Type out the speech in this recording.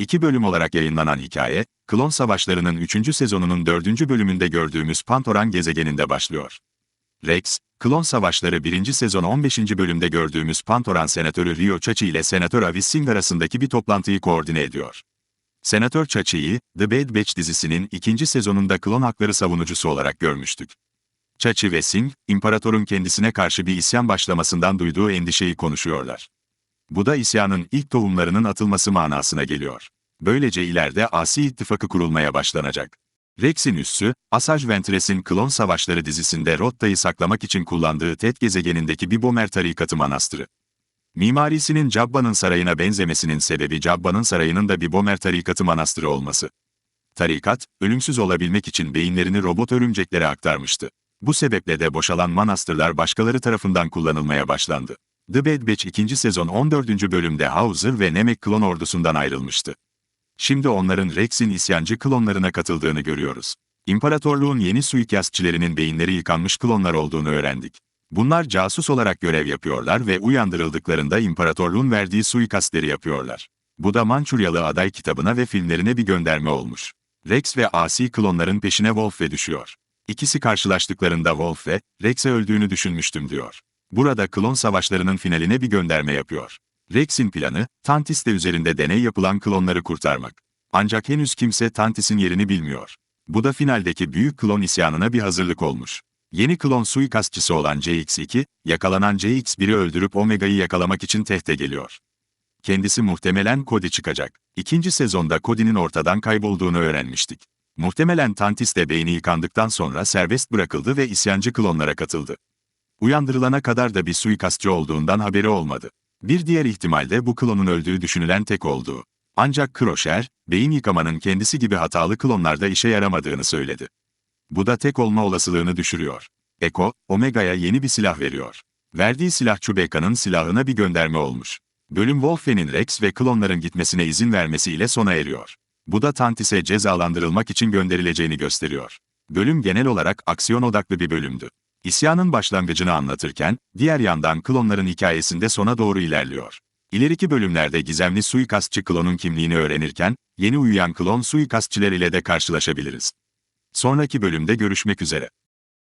İki bölüm olarak yayınlanan hikaye, Klon Savaşları'nın 3. sezonunun 4. bölümünde gördüğümüz Pantoran gezegeninde başlıyor. Rex, Klon Savaşları 1. sezon 15. bölümde gördüğümüz Pantoran Senatörü Rio Chachi ile Senatör Avis Singh arasındaki bir toplantıyı koordine ediyor. Senatör Chachi'yi, The Bad Batch dizisinin ikinci sezonunda klon hakları savunucusu olarak görmüştük. Chachi ve Singh, imparatorun kendisine karşı bir isyan başlamasından duyduğu endişeyi konuşuyorlar. Bu da isyanın ilk tohumlarının atılması manasına geliyor. Böylece ileride Asi ittifakı kurulmaya başlanacak. Rex'in üssü, Asajj Ventress'in Klon Savaşları dizisinde Rotta'yı saklamak için kullandığı Tet gezegenindeki bir Bomer tarikatı manastırı. Mimarisinin Jabba'nın sarayına benzemesinin sebebi Jabba'nın sarayının da bir Bomer tarikatı manastırı olması. Tarikat, ölümsüz olabilmek için beyinlerini robot örümceklere aktarmıştı. Bu sebeple de boşalan manastırlar başkaları tarafından kullanılmaya başlandı. The Bad Batch 2. sezon 14. bölümde Hauser ve Namek klon ordusundan ayrılmıştı. Şimdi onların Rex'in isyancı klonlarına katıldığını görüyoruz. İmparatorluğun yeni suikastçilerinin beyinleri yıkanmış klonlar olduğunu öğrendik. Bunlar casus olarak görev yapıyorlar ve uyandırıldıklarında imparatorluğun verdiği suikastleri yapıyorlar. Bu da Mançuryalı aday kitabına ve filmlerine bir gönderme olmuş. Rex ve asi klonların peşine Wolfe düşüyor. İkisi karşılaştıklarında Wolfe, Rex'e öldüğünü düşünmüştüm diyor. Burada klon savaşlarının finaline bir gönderme yapıyor. Rex'in planı, Tantis'te üzerinde deney yapılan klonları kurtarmak. Ancak henüz kimse Tantis'in yerini bilmiyor. Bu da finaldeki büyük klon isyanına bir hazırlık olmuş. Yeni klon suikastçısı olan CX-2, yakalanan CX-1'i öldürüp Omega'yı yakalamak için tehte geliyor. Kendisi muhtemelen Cody çıkacak. İkinci sezonda Cody'nin ortadan kaybolduğunu öğrenmiştik. Muhtemelen Tantis de beyni yıkandıktan sonra serbest bırakıldı ve isyancı klonlara katıldı. Uyandırılana kadar da bir suikastçı olduğundan haberi olmadı. Bir diğer ihtimalde bu klonun öldüğü düşünülen tek olduğu. Ancak Crusher, beyin yıkamanın kendisi gibi hatalı klonlarda işe yaramadığını söyledi. Bu da tek olma olasılığını düşürüyor. Eko, Omega'ya yeni bir silah veriyor. Verdiği silah Chewbacca'nın silahına bir gönderme olmuş. Bölüm Wolfe'nin Rex ve klonların gitmesine izin vermesiyle sona eriyor. Bu da Tantis'e cezalandırılmak için gönderileceğini gösteriyor. Bölüm genel olarak aksiyon odaklı bir bölümdü. İsyanın başlangıcını anlatırken, diğer yandan klonların hikayesinde sona doğru ilerliyor. İleriki bölümlerde gizemli suikastçı klonun kimliğini öğrenirken, yeni uyuyan klon suikastçiler ile de karşılaşabiliriz. Sonraki bölümde görüşmek üzere.